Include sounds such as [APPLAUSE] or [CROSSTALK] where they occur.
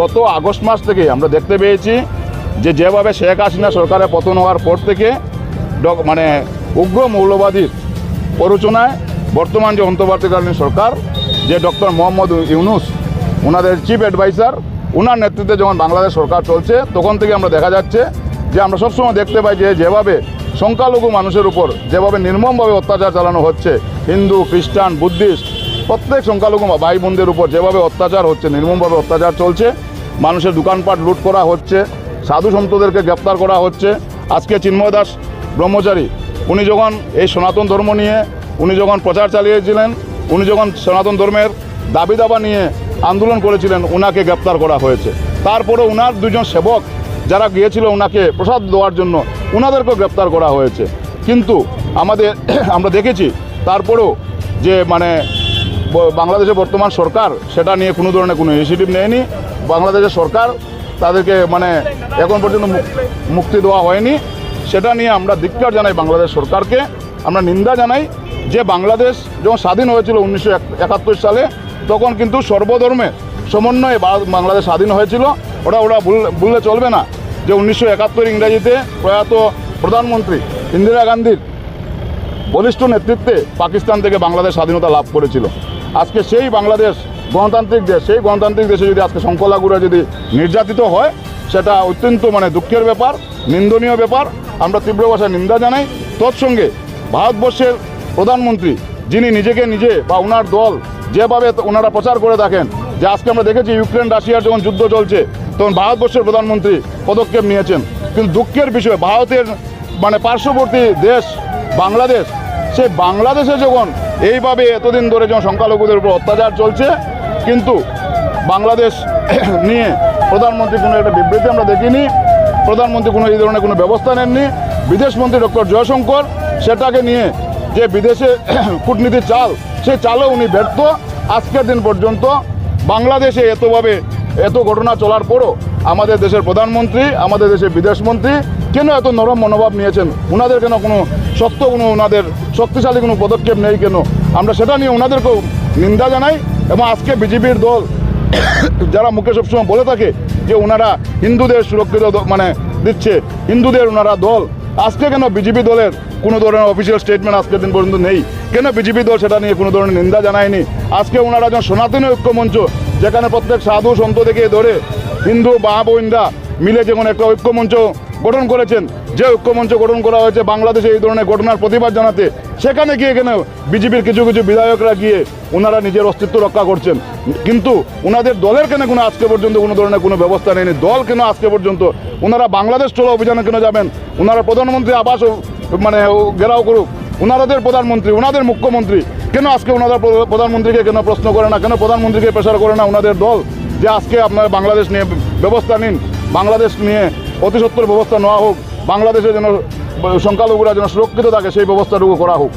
গত আগস্ট মাস থেকে আমরা দেখতে পেয়েছি যে যেভাবে শেখ হাসিনা সরকারের পতন হওয়ার পর থেকে মানে উগ্র মৌলবাদীর প্ররোচনায় বর্তমান যে অন্তর্বর্তীকালীন সরকার, যে ডক্টর মোহাম্মদ ইউনুস ওনাদের চিফ অ্যাডভাইসার ওনার নেতৃত্বে যখন বাংলাদেশ সরকার চলছে, তখন থেকে আমরা দেখা যাচ্ছে যে আমরা সবসময় দেখতে পাই যে যেভাবে সংখ্যালঘু মানুষের উপর যেভাবে নির্মমভাবে অত্যাচার চালানো হচ্ছে, হিন্দু, খ্রিস্টান, বুদ্ধিস্ট প্রত্যেক সংখ্যালঘু ভাই বোনদের উপর যেভাবে অত্যাচার হচ্ছে, নির্মমভাবে অত্যাচার চলছে, মানুষের দোকানপাট লুট করা হচ্ছে, সাধু সন্তদেরকে গ্রেপ্তার করা হচ্ছে। আজকে চিন্ময় দাস ব্রহ্মচারী, উনি যখন এই সনাতন ধর্ম নিয়ে, উনি যখন প্রচার চালিয়েছিলেন, উনি যখন সনাতন ধর্মের দাবি দাবা নিয়ে আন্দোলন করেছিলেন ওনাকে গ্রেপ্তার করা হয়েছে। তারপরে ওনার দুজন সেবক যারা গিয়েছিল ওনাকে প্রসাদ দেওয়ার জন্য ওনাদেরকেও গ্রেপ্তার করা হয়েছে। কিন্তু আমাদের, [CLEARS THROAT] আমরা দেখেছি, তারপরেও যে মানে ব- বাংলাদেশের বর্তমান সরকার, সেটা নিয়ে কোনো ধরনের কোনো ইনিশিয়েটিভ নেয়নি। বাংলাদেশের সরকার তাদেরকে মানে এখন পর্যন্ত মুক্তি দেওয়া হয়নি। সেটা নিয়ে আমরা ধিক্কার জানাই বাংলাদেশ সরকারকে। আমরা নিন্দা জানাই যে বাংলাদেশ যখন স্বাধীন হয়েছিল উনিশশো একাত্তর সালে, তখন কিন্তু সর্বধর্মে সমন্বয়ে বাংলাদেশ স্বাধীন হয়েছিল। ওটা ভুল- ভুললে চলবে না। যে উনিশশো একাত্তর ইংরাজিতে প্রয়াত প্রধানমন্ত্রী ইন্দিরা গান্ধীর বলিষ্ঠ নেতৃত্বে পাকিস্তান থেকে বাংলাদেশ স্বাধীনতা লাভ করেছিল। আজকে সেই বাংলাদেশ গণতান্ত্রিক দেশ, সেই গণতান্ত্রিক দেশে যদি আজকে সংখ্যালঘুরা যদি নির্যাতিত হয়, সেটা অত্যন্ত মানে দুঃখের ব্যাপার, নিন্দনীয় ব্যাপার। আমরা তীব্র ভাষায় নিন্দা জানাই। তৎসঙ্গে ভারতবর্ষের প্রধানমন্ত্রী যিনি নিজেকে নিজে বা ওনার দল যেভাবে ওনারা প্রচার করে থাকেন, যে আজকে আমরা দেখেছি ইউক্রেন, রাশিয়ার যখন যুদ্ধ চলছে, তখন ভারতবর্ষের প্রধানমন্ত্রী পদক্ষেপ নিয়েছেন। কিন্তু দুঃখের বিষয়, ভারতের মানে পার্শ্ববর্তী দেশ বাংলাদেশ সেই বাংলাদেশে যখন এইভাবে এতদিন ধরে যখন সংখ্যালঘুদের উপর অত্যাচার চলছে, কিন্তু বাংলাদেশ [CLEARS THROAT] নিয়ে প্রধানমন্ত্রী কোনো একটা বিবৃতি আমরা দেখিনি, প্রধানমন্ত্রী কোনো এই ধরনের কোনো ব্যবস্থা নেননি। বিদেশমন্ত্রী ডক্টর জয়শঙ্কর সেটাকে নিয়ে যে বিদেশে [CLEARS THROAT] কূটনীতির চাল সেই চালও উনি ব্যর্থ। আজকের দিন পর্যন্ত বাংলাদেশে এতভাবে এত ঘটনা চলার পরও আমাদের দেশের প্রধানমন্ত্রী, আমাদের দেশের বিদেশমন্ত্রী কেন এত নরম মনোভাব নিয়েছেন? ওনাদের কেন কোনো শক্ত কোনো ওনাদের শক্তিশালী কোনো পদক্ষেপ নেই কেন? আমরা সেটা নিয়ে ওনাদেরকেও নিন্দা জানাই এবং আজকে বিজেপির দল যারা মুখে সবসময় বলে থাকে যে ওনারা হিন্দুদের সুরক্ষিত মানে দিচ্ছে, হিন্দুদের ওনারা দল, আজকে কেন বিজেপি দলের কোনো ধরনের অফিসিয়াল স্টেটমেন্ট আজকের দিন পর্যন্ত নেই? কেন বিজেপি দল সেটা নিয়ে কোনো ধরনের নিন্দা জানায়নি? আজকে ওনারা যখন সনাতনী ঐক্য মঞ্চ, যেখানে প্রত্যেক সাধু সন্ত থেকে ধরে হিন্দু বা বোনরা মিলে যেমন একটা ঐক্য মঞ্চ গঠন করেছেন। যে ঐক্যমঞ্চ গঠন করা হয়েছে বাংলাদেশে এই ধরনের ঘটনার প্রতিবাদ জানাতে, সেখানে গিয়ে কেন বিজেপির কিছু কিছু বিধায়করা গিয়ে ওনারা নিজের অস্তিত্ব রক্ষা করছেন? কিন্তু ওনাদের দলের কেন কোনো আজকে পর্যন্ত কোনো ধরনের কোনো ব্যবস্থা নেয়নি? দল কেন আজকে পর্যন্ত? ওনারা বাংলাদেশ চলো অভিযানে কেন যাবেন? ওনারা প্রধানমন্ত্রী আবাস মানে ঘেরাও করুক। ওনাদের প্রধানমন্ত্রী ওনাদের মুখ্যমন্ত্রী কেন আজকে ওনাদের প্রধানমন্ত্রীকে কেন প্রশ্ন করে না? কেন প্রধানমন্ত্রীকে প্রেশার করে না ওনাদের দল? যে আজকে আপনারা বাংলাদেশ নিয়ে ব্যবস্থা নিন, বাংলাদেশ নিয়ে অতি সত্তর ব্যবস্থা নেওয়া হোক, বাংলাদেশে যেন, সংখ্যালঘুরা যেন সুরক্ষিত থাকে, সেই ব্যবস্থাটুকু করা হোক।